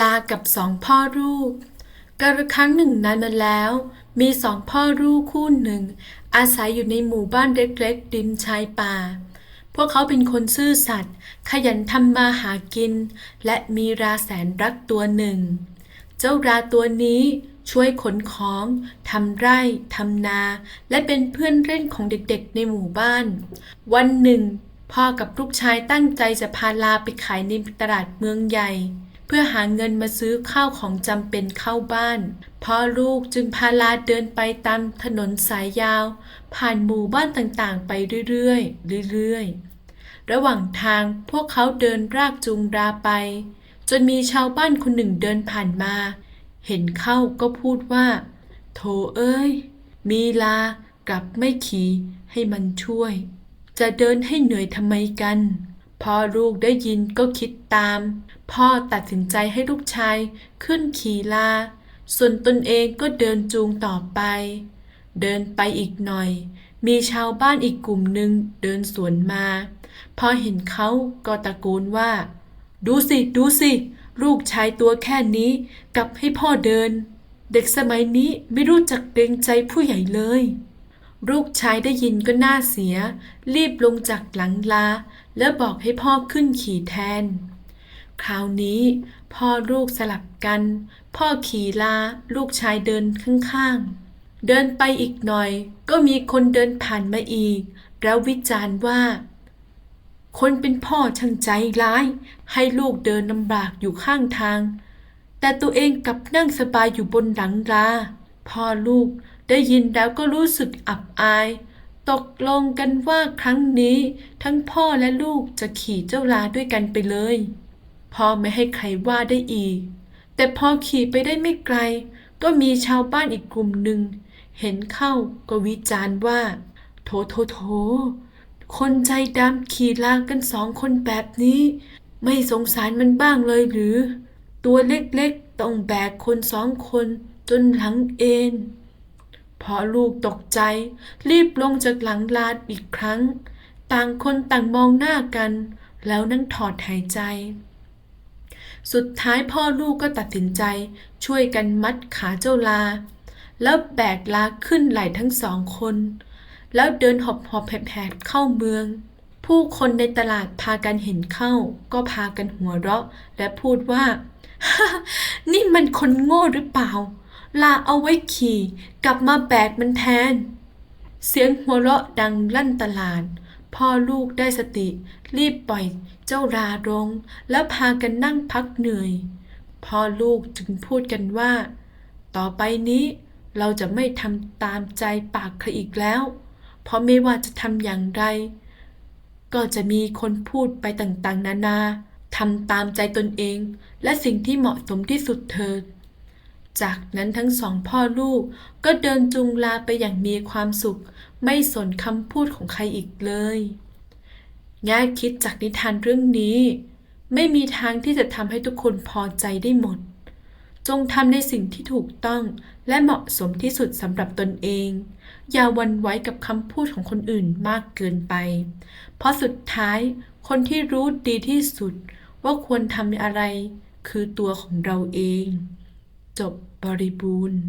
ลากับสองพ่อลูกกาลครั้งหนึ่งนานมาแล้ว มีสองพ่อลูกคู่หนึ่ง อาศัยอยู่ในหมู่บ้านเล็กๆริมชายป่า พวกเขาเป็นคนซื่อสัตย์ขยันทำมาหากิน และมีราแสนรักตัวหนึ่ง เจ้าราตัวนี้ช่วยขนของทำไร่ทำนา และเป็นเพื่อนเล่นของเด็กๆในหมู่บ้าน วันหนึ่ง พ่อกับลูกชายตั้งใจจะพาลาไปขายในตลาดเมืองใหญ่ พื่อหาเงินมาซื้อข้าวของจำเป็นเข้าบ้านพ่อลูกจึงพาลาเดินไปตามถนนสายยาว ผ่านหมู่บ้านต่างๆ ไปเรื่อยๆเรื่อยๆ ระหว่างทางพวกเขาเดินรากจูงราไป จนมีชาวบ้านคนหนึ่งเดินผ่านมา เห็นเข้าก็พูดว่า โถเอ้ย มีลากลับไม่ขี่ให้มันช่วย จะเดินให้เหนื่อยทำไมกัน พ่อลูกได้ยินก็คิดตาม พ่อตัดสินใจให้ลูกชายขึ้นขี่ลา ส่วนตนเองก็เดินจูงต่อไป เดินไปอีกหน่อย มีชาวบ้านอีกกลุ่มหนึ่งเดินสวนมา พอเห็นเขาก็ตะโกนว่า ดูสิ ดูสิ ลูกชายตัวแค่นี้กลับให้พ่อเดิน เด็กสมัยนี้ไม่รู้จักเกรงใจผู้ใหญ่เลย ลูกชายได้ยินก็น่าเสีย รีบลงจากหลังลา แล้วบอกให้พ่อขึ้นขี่แทน คราวนี้ พ่อลูกสลับกัน พ่อขี่ลา ลูกชายเดินข้างๆ เดินไปอีกหน่อย ก็มีคนเดินผ่านมาอีก แล้ววิจารณ์ว่า คนเป็นพ่อช่างใจร้าย ให้ลูกเดินลำบากอยู่ข้างทาง แต่ตัวเองกลับนั่งสบายอยู่บนหลังลาพ่อลูก ได้ยินแล้วก็รู้สึกอับอาย ตกลงกันว่าครั้งนี้ ทั้งพ่อและลูกจะขี่เจ้าลาด้วยกันไปเลย พ่อไม่ให้ใครว่าได้อีก แต่พอขี่ไปได้ไม่ไกล ก็มีชาวบ้านอีกกลุ่มหนึ่ง เห็นเข้าก็วิจารณ์ว่า โถโถโถ คนใจดำขี่ลากันสองคนแบบนี้ ไม่สงสารมันบ้างเลยหรือ ตัวเล็กๆต้องแบกคนสองคนจนหลังเอ็น พอลูกตกใจ รีบลงจากหลังลาดอีกครั้ง ต่างคนต่างมองหน้ากัน แล้วนั่งถอดหายใจ สุดท้ายพ่อลูกก็ตัดสินใจ ช่วยกันมัดขาเจ้าลา แล้วแบกลาขึ้นไหล่ทั้งสองคน แล้วเดินหอบหอบแผดๆเข้าเมือง ผู้คนในตลาดพากันเห็นเข้า ก็พากันหัวเราะ และพูดว่า นี่มันคนโง่หรือเปล่า ลาเอาไว้ขี่ กลับมาแบกมันแทน เสียงหัวเราะดังลั่นตลาด พ่อลูกได้สติ รีบปล่อยเจ้าราลง แล้วพากันนั่งพักเหนื่อย พ่อลูกจึงพูดกันว่า ต่อไปนี้เราจะไม่ทำตามใจปากใครอีกแล้ว เพราะไม่ว่าจะทำอย่างไร ก็จะมีคนพูดไปต่างๆ นานาทำตามใจตนเอง และสิ่งที่เหมาะสมที่สุดเถิด จากนั้นทั้งสองพ่อลูกก็เดินจูงลาไปอย่างมีความสุข ไม่สนคำพูดของใครอีกเลยง่ายคิดจากนิทานเรื่องนี้ ไม่มีทางที่จะทำให้ทุกคนพอใจได้หมด จงทำในสิ่งที่ถูกต้องและเหมาะสมที่สุดสำหรับตนเอง อย่าวันไว้กับคำพูดของคนอื่นมากเกินไป เพราะสุดท้ายคนที่รู้ดีที่สุดว่าควรทำอะไร คือตัวของเราเอง จบบริบูรณ์